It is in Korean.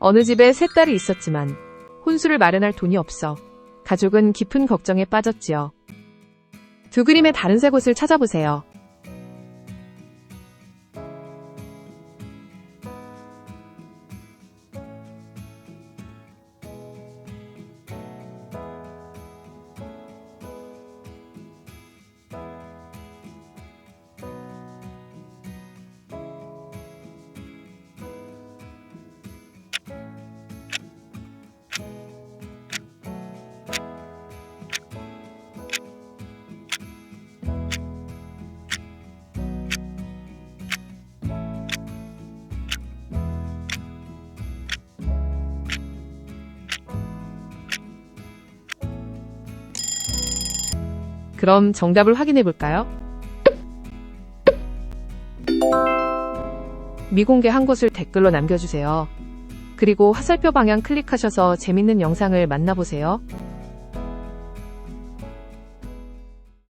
어느 집에 세 딸이 있었지만 혼수를 마련할 돈이 없어 가족은 깊은 걱정에 빠졌지요. 두 그림의 다른 세 곳을 찾아보세요. 그럼 정답을 확인해 볼까요? 미공개한 곳을 댓글로 남겨주세요. 그리고 화살표 방향 클릭하셔서 재밌는 영상을 만나보세요.